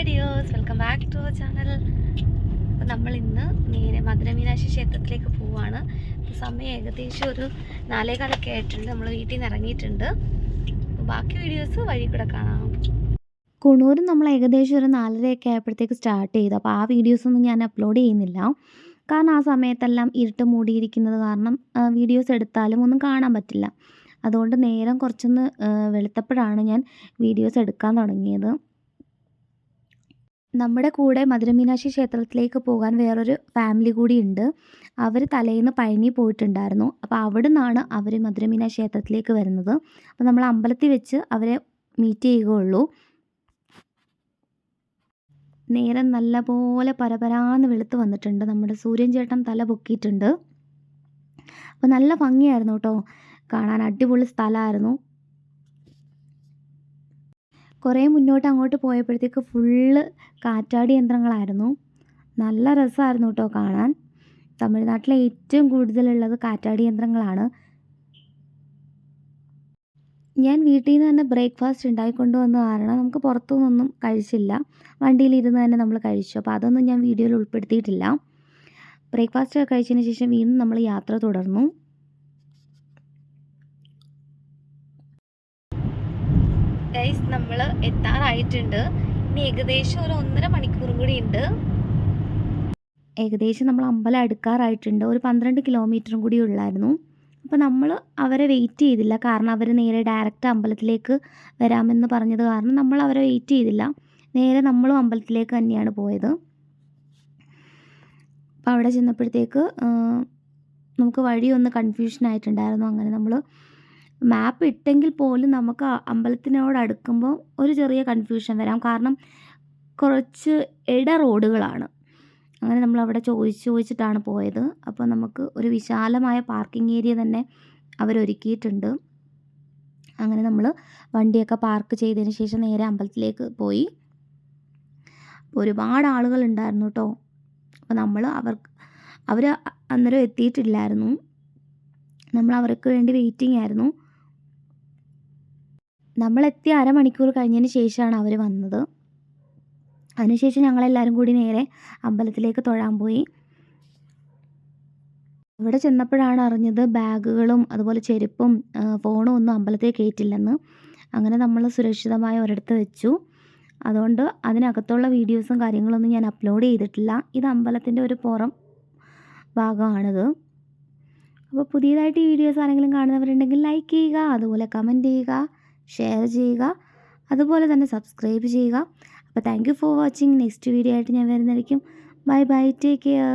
Hi dears welcome back to our channel അപ്പോൾ നമ്മൾ ഇന്ന് നേരെ മധുരമീനാക്ഷി ക്ഷേത്രത്തിലേക്ക് പോവാണ്. അപ്പോൾ സമയം ഏകദേശം ഒരു നാലേകാലൊക്കെ ആയിട്ടുണ്ട്. നമ്മൾ വീട്ടിൽ നിന്ന് ഇറങ്ങിയിട്ടുണ്ട്. അപ്പോൾ ബാക്കി വീഡിയോസ് വഴി കൂടെ കാണാം. കുണൂർ നമ്മൾ ഏകദേശം ഒരു നാലരയൊക്കെ ആയപ്പോഴത്തേക്ക് സ്റ്റാർട്ട് ചെയ്തു. അപ്പോൾ ആ വീഡിയോസൊന്നും ഞാൻ അപ്ലോഡ് ചെയ്യുന്നില്ല. കാരണം ആ സമയത്തെല്ലാം ഇരുട്ട് മൂടിയിരിക്കുന്നത് കാരണം വീഡിയോസ് എടുത്താലും ഒന്നും കാണാൻ പറ്റില്ല. അതുകൊണ്ട് നേരം കുറച്ചൊന്ന് വെളുത്തപ്പോഴാണ് ഞാൻ വീഡിയോസ് എടുക്കാൻ തുടങ്ങിയത്. നമ്മുടെ കൂടെ മധുരമീനാക്ഷി ക്ഷേത്രത്തിലേക്ക് പോകാൻ വേറൊരു ഫാമിലി കൂടി ഉണ്ട്. അവർ തലേന്ന് പഴനി പോയിട്ടുണ്ടായിരുന്നു. അപ്പോൾ അവിടെ നിന്നാണ് അവർ മധുരമീനാക്ഷി ക്ഷേത്രത്തിലേക്ക് വരുന്നത്. അപ്പോൾ നമ്മൾ അമ്പലത്തിൽ വെച്ച് അവരെ മീറ്റ് ചെയ്യുകയുള്ളൂ. നേരം നല്ലപോലെ പരപരാന്ന് വെളുത്ത് വന്നിട്ടുണ്ട്. നമ്മുടെ സൂര്യൻ ചേട്ടൻ തല പൊക്കിയിട്ടുണ്ട്. അപ്പോൾ നല്ല ഭംഗിയായിരുന്നു കേട്ടോ. കാണാൻ അടിപൊളി സ്ഥലമായിരുന്നു. കുറേ മുന്നോട്ട് അങ്ങോട്ട് പോയപ്പോഴത്തേക്ക് ഫുള്ള് കാറ്റാടി യന്ത്രങ്ങളായിരുന്നു. നല്ല രസമായിരുന്നു കേട്ടോ കാണാൻ. തമിഴ്നാട്ടിലെ ഏറ്റവും കൂടുതലുള്ളത് കാറ്റാടി യന്ത്രങ്ങളാണ്. ഞാൻ വീട്ടിൽ നിന്ന് തന്നെ ബ്രേക്ക്ഫാസ്റ്റ് ഉണ്ടാക്കിക്കൊണ്ട് വന്ന കാരണം നമുക്ക് പുറത്തുനിന്നൊന്നും കഴിച്ചില്ല. വണ്ടിയിലിരുന്ന് തന്നെ നമ്മൾ കഴിച്ചു. അപ്പോൾ അതൊന്നും ഞാൻ വീഡിയോയിൽ ഉൾപ്പെടുത്തിയിട്ടില്ല. ബ്രേക്ക്ഫാസ്റ്റ് കഴിച്ചതിന് ശേഷം വീണ്ടും നമ്മൾ യാത്ര തുടർന്നു. ഗൈസ് നമ്മൾ എത്താറായിട്ടുണ്ട്. ഇനി ഏകദേശം ഒരു ഒന്നര മണിക്കൂർ കൂടി ഉണ്ട്. ഏകദേശം നമ്മൾ അമ്പലം അടുക്കാറായിട്ടുണ്ട്. ഒരു പന്ത്രണ്ട് കിലോമീറ്ററും കൂടി ഉള്ളായിരുന്നു. അപ്പോൾ നമ്മൾ അവരെ വെയിറ്റ് ചെയ്തില്ല. കാരണം അവർ നേരെ ഡയറക്റ്റ് അമ്പലത്തിലേക്ക് വരാമെന്ന് പറഞ്ഞത് കാരണം നമ്മൾ അവരെ വെയിറ്റ് ചെയ്തില്ല. നേരെ നമ്മളും അമ്പലത്തിലേക്ക് തന്നെയാണ് പോയത്. അപ്പോൾ അവിടെ ചെന്നപ്പോഴത്തേക്ക് നമുക്ക് വഴി ഒന്ന് കൺഫ്യൂഷൻ ആയിട്ടുണ്ടായിരുന്നു. അങ്ങനെ നമ്മൾ മാപ്പ് ഇട്ടെങ്കിൽ പോലും നമുക്ക് അമ്പലത്തിനോട് അടുക്കുമ്പോൾ ഒരു ചെറിയ കൺഫ്യൂഷൻ വരാം. കാരണം കുറച്ച് ഇട റോഡുകളാണ് അങ്ങനെ നമ്മൾ അവിടെ ചോദിച്ച് ചോദിച്ചിട്ടാണ് പോയത്. അപ്പോൾ നമുക്ക് ഒരു വിശാലമായ പാർക്കിംഗ് ഏരിയ തന്നെ അവരൊരുക്കിയിട്ടുണ്ട്. അങ്ങനെ നമ്മൾ വണ്ടിയൊക്കെ പാർക്ക് ചെയ്തതിന് ശേഷം നേരെ അമ്പലത്തിലേക്ക് പോയി. ഒരുപാട് ആളുകൾ ഉണ്ടായിരുന്നു കേട്ടോ. അപ്പോൾ നമ്മൾ അവർക്ക് അവർ അന്നേരം എത്തിയിട്ടില്ലായിരുന്നു. നമ്മൾ അവർക്ക് വേണ്ടി വെയിറ്റിംഗ് ആയിരുന്നു. നമ്മളെത്തിയ അരമണിക്കൂർ കഴിഞ്ഞതിന് ശേഷമാണ് അവർ വന്നത്. അതിനുശേഷം ഞങ്ങളെല്ലാവരും കൂടി നേരെ അമ്പലത്തിലേക്ക് തൊഴാൻ പോയി. ഇവിടെ ചെന്നപ്പോഴാണ് അറിഞ്ഞത് ബാഗുകളും അതുപോലെ ചെരുപ്പും ഫോണും ഒന്നും അമ്പലത്തിൽ കയറ്റില്ലെന്ന്. അങ്ങനെ നമ്മൾ സുരക്ഷിതമായ ഒരിടത്ത് വെച്ചു. അതുകൊണ്ട് അതിനകത്തുള്ള വീഡിയോസും കാര്യങ്ങളൊന്നും ഞാൻ അപ്ലോഡ് ചെയ്തിട്ടില്ല. ഇത് അമ്പലത്തിന്റെ ഒരു പുറം ഭാഗമാണിത്. അപ്പോൾ പുതിയതായിട്ട് ഈ വീഡിയോസ് ആരെങ്കിലും കാണുന്നവരുണ്ടെങ്കിൽ ലൈക്ക് ചെയ്യുക അതുപോലെ കമന്റ് ചെയ്യുക. ഷെയർ ചെയ്യുക. അതുപോലെ തന്നെ സബ്സ്ക്രൈബ് ചെയ്യുക. അപ്പോൾ thank you for watching next video ആയിട്ട് ഞാൻ വരുന്നതായിരിക്കും. Bye bye take care